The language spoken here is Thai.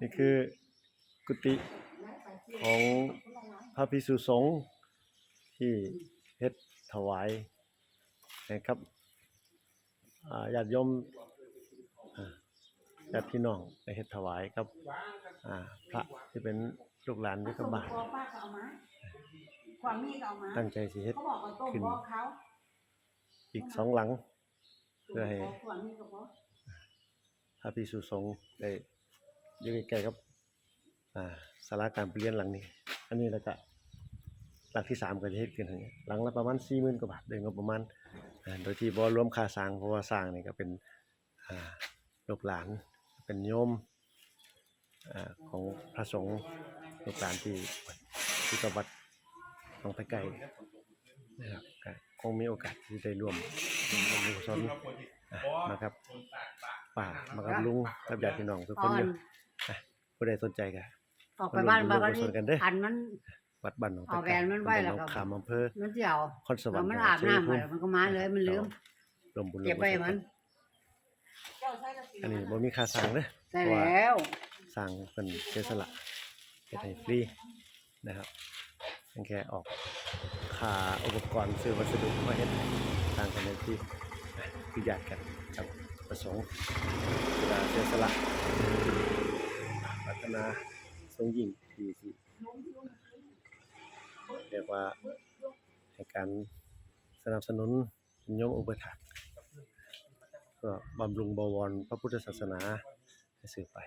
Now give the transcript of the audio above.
นี่คือกุฏิของพระภิกษุสงฆ์ที่เฮ็ดถวายนะครับอ่าญาติโยมอ่าญาติพี่น้องได้เฮ็ดถวายครับอ่าพระที่เป็นลูกหลานอยู่กับบ้านป้าก็เอามาความมีก็เอามาตั้งใจสิเฮ็ดเขาบอกว่าต้มขึ้นบอกเขาอีกสองหลังเพื่อให้ พระภิกษุสงฆ์ได้อยู่ใกล้ๆกับอ่าศาลาการประเรียนหลังนี้ อันนี้แล้วก็หลังที่สามก็จะเฮ็ดขึ้นอย่างเงี้ยหลังละประมาณ40,000กว่าบาทโดยงบประมาณอ่าโดยที่บ่รวมค่าสร้างเพราะว่าสร้างนี่ก็เป็นอ่าลูกหลานเป็นโยมอ่าของพระสงฆ์ลูกหลานที่ที่กับวัดหนองไผ่ไก่นะครับก็คงมีโอกาสที่ได้ร่วมร่วมบุญกุศลอะมาครับ ป่ามากับลุงกับญาติพี่น้องทุกคนอยู่อะผู้ใดสนใจก็ออกไปบ้านร่วมบ้านก็บุญกุศลกันเด้ออันมันวัดบ้านหนองเอาแหวนมันไว้แล้วก็ตำบลหนองขามอำเภอมันเดี่ยวคอนสวรแล้รวค์มันจังหวัอาดบชัยน้ำภูไปมิมันก็มาเลยมันลืมรวมบุญเก็บไว้มัน อันนี้บ่มีค่าสร้างเด้อได้แล้วสร้างเพิ่นเสียสละเฮ็ดให้ฟรีนะครับเพียงแค่ออกค่าอุปกรณ์ซื้อวัสดุมาเฮ็ดสร้างกันได้ฟรีนะคือญาติกันกับ ประสงค์เวลาเสียสละพัฒนาทรงยิ่งที่สิเรียกว่าให้การสนับสนุนยมอุปถัมภ์ก็บำรุงบวรพระพุทธศาสนาให้สืบไป